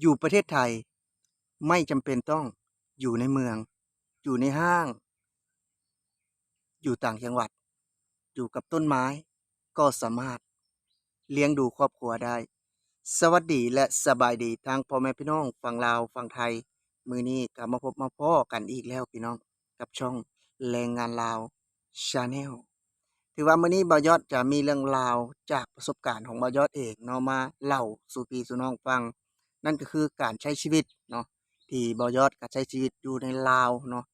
อยู่ประเทศไทย ไม่จำเป็นต้องอยู่ในเมือง อยู่ในห้าง อยู่ต่างจังหวัด อยู่กับต้นไม้ ก็สามารถเลี้ยงดูครอบครัวได้ สวัสดีและสบายดีทางพ่อแม่พี่น้องฝั่งลาวฝั่งไทย มื้อนี้ก็มาพบมาพ้อกันอีกแล้วพี่น้อง กับช่องแรงงานลาว Channel ถือว่ามื้อนี้บ่ายอดจะมีเรื่องราวจากประสบการณ์ของบ่ายอดเองเนาะมาเล่าสู่พี่สู่น้องฟัง นั่นก็คือการใช้ชีวิตเนาะที่บ่าวยอดก็ใช้ชีวิตอยู่ในลาวเนาะ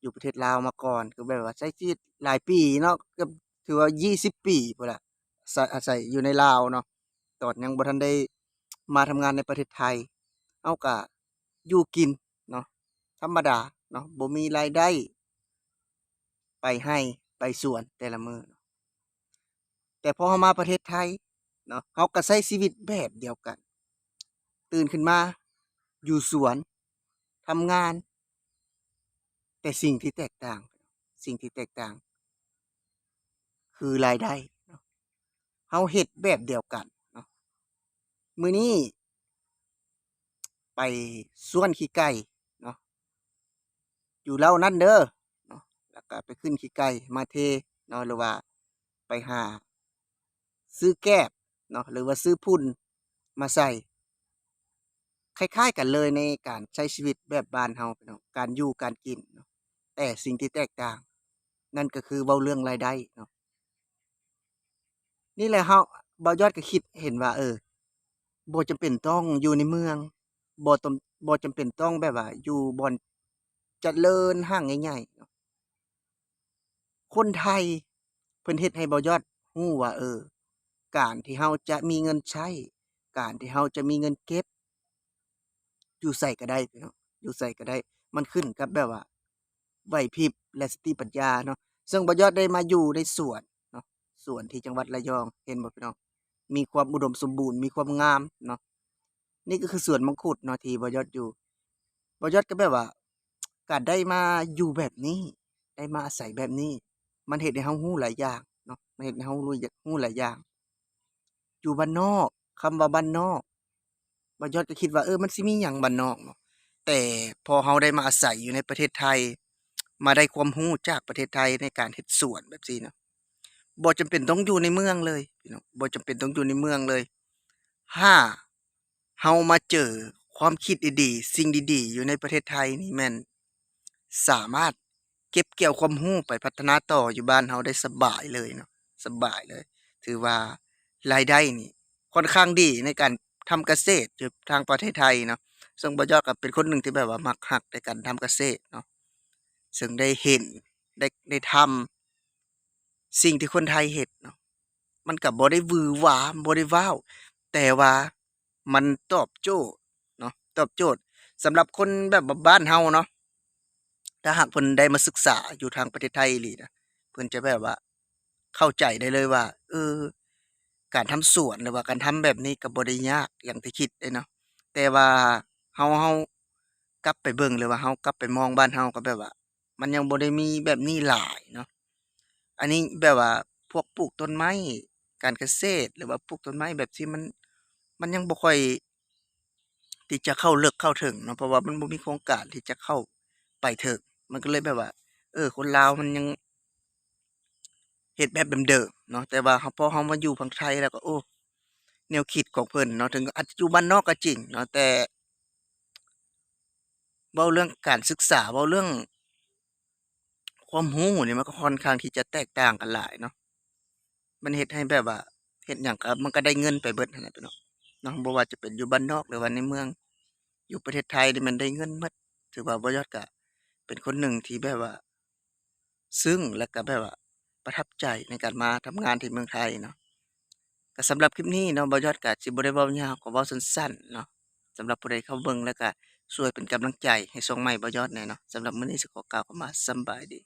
อยู่ประเทศลาวมาก่อนคือแบบว่าใช้ชีวิตหลายปีเนาะกือบถือว่า20ปีพุ่นล่ะอาศัยอาศัยอยู่ในลาวเนาะตอนยังบ่ทันได้มาทำงานในประเทศไทยเฮาก็อยู่กินเนาะธรรมดาเนาะบ่มีรายได้ ไปให้ไปสวนแต่ละมือแต่พอเรามาประเทศไทยเนาะเราก็ใช้ชีวิตแบบเดียวกัน ตื่นขึ้นมา อยู่สวนทำงาน แต่สิ่งที่แตกต่าง สิ่งที่แตกต่าง คือรายได้เนาเราเฮ็ดแบบเดียวกันเนาะมือนี้ไปสวนขี้ไก่เนาะอยู่เลานั่นเด้อเนาะแล้วก็ไปขึ้นขี้ไก่มาเทเนาะหรือว่าไปหา ซื้อแก้บเนาะหรือว่าซื้อพุ่นมาใส่ คล้ายๆกันเลยในการใช้ชีวิตแบบบ้านเฮาพี่น้องการอยู่การกินเนาะแต่สิ่งที่แตกต่าง นั่นก็คือเว้าเรื่องรายได้เนาะนี่แหละเฮาบ่ายอดก็คิดเห็นว่า เออบ่จำเป็นต้องอยู่ในเมืองบ่ตมบ่จำเป็นต้องแบบว่า อยู่บ่อนเจริญห้างใหญ่ๆคนไทยเพิ่นเฮ็ดให้บ่ายอดรู้ว่าเออ การที่เราจะมีเงินใช้ การที่เราจะมีเงินเก็บ อยู่ไสก็ได้พี่น้องอยู่ไสก็ได้ มันขึ้นกับแบบว่าไหวพริบและสติปัญญาเนาะซึ่งบยอดได้มาอยู่ในสวนเนาะสวนที่จังหวัดระยองเห็นบ่พี่น้องมีความอุดมสมบูรณ์มีความงามเนาะนี่ก็คือสวนมังคุดเนาะที่บยอดอยู่บยอดก็แบบว่า การได้มาอยู่แบบนี้ ได้มาอาศัยแบบนี้ มันเฮ็ดในห้เรารู้หลายอย่างเนาะมันเฮ็ดในห้เรารู้รู้หลายอย่าง อยู่บ้านนอกคำว่าบ้านนอก บยอดก็คิดว่าเออมันสิมีหยังบ้านนอกเนาะแต่พอเราได้มาอาศัยอยู่ในประเทศไทย มาได้ความรู้จากประเทศไทยในการเฮ็ดสวนแบบซี้เนาะบ่จำเป็นต้องอยู่ในเมืองเลยพี่น้องบ่จำเป็นต้องอยู่ในเมืองเลยถ้าเรามาเจอความคิดดีๆสิ่งดีๆ อยู่ในประเทศไทยนี่แม่นสามารถเก็บเกี่ยวความรู้ไปพัฒนาต่ออยู่บ้านเราได้สบายเลยเนาะสบายเลย ถือว่ารายได้นี่ค่อนข้างดีในการ ทำเกษตรอยู่ทางประเทศไทยเนาะซึ่งบ่ยอดก็เป็นคนหนึ่งที่แบบว่ามักรักในการทำเกษตรเนาะซึ่งได้เห็นได้ได้ทำสิ่งที่คนไทยเฮ็ดเนาะมันก็บ่ได้วือหวาบ่ได้ว้าวแต่ว่ามันตอบโจทย์เนาะตอบโจทย์สำหรับคนแบบบ้านเฮาเนาะถ้าหากเพิ่นได้มาศึกษาอยู่ทางประเทศไทยอีหลีนะเพิ่นจะแบบว่าเข้าใจได้เลยว่า เออ การทำสวนหรือว่าการทำแบบนี้ก็บ่ได้ยากอย่างที่คิดเดะเนาะแต่ว่าเราเรากลับไปเบิ่งหรือว่าเรากลับไปมองบ้านเราก็แบบว่า มันยังบ่ได้มีแบบนี้หลายเนาะอันนี้แบบว่าพวกปลูกต้นไม้การเกษตร หรือว่าปลูกต้นไม้แบบที่มันมันยังบ่ค่อยที่จะเข้าเลึกเข้าถึงเนาะเพราะว่ามันบ่มีโครงการที่จะเข้าไปถึงมันก็เลยแบบว่า เออ คนลาวมันยัง เฮ็ดแบบเดิมๆเนาะแต่ว่าพอเรามาอยู่ฝั่งไทยแล้วก็โอ้แนวคิดของเพิ่นเนาะถึงอาจจะอยู่บ้านนอกก็จริงเนาะแต่เว้าเรื่องการศึกษาเว้าเรื่อง ความรู้นี่ยมันก็ค่อนข้างที่จะแตกต่างกันหลายเนาะมันเฮ็ดให้แบบว่าเฮ็ดหยังก็มันก็ได้เงินไปเบิดนั่นแหละพี่น้องเนาะบ่ว่าจะเป็นอยู่บ้านนอกหรือว่าในเมือง อยู่ประเทศไทยนี่มันได้เงินหมดถือว่าบ่ยอดก็เป็นคนหนึ่งที่แบบว่า ซึ้งแล้วก็แบบว่า ประทับใจในการมาทำงานที่เมืองไทยเนาะก็สำหรับคลิปนี้เนาะบอยอดก็สิบ่ได้เว้ายาวก็เว้าสั้นๆเนาะสำหรับผู้ใดเข้าเบิ่งแล้วก็ช่วยเป็นกำลังใจให้ช่องใหม่บอยอดแน่เนาะสำหรับมื้อนี้สิขอกล่าวคำว่าสำบายดี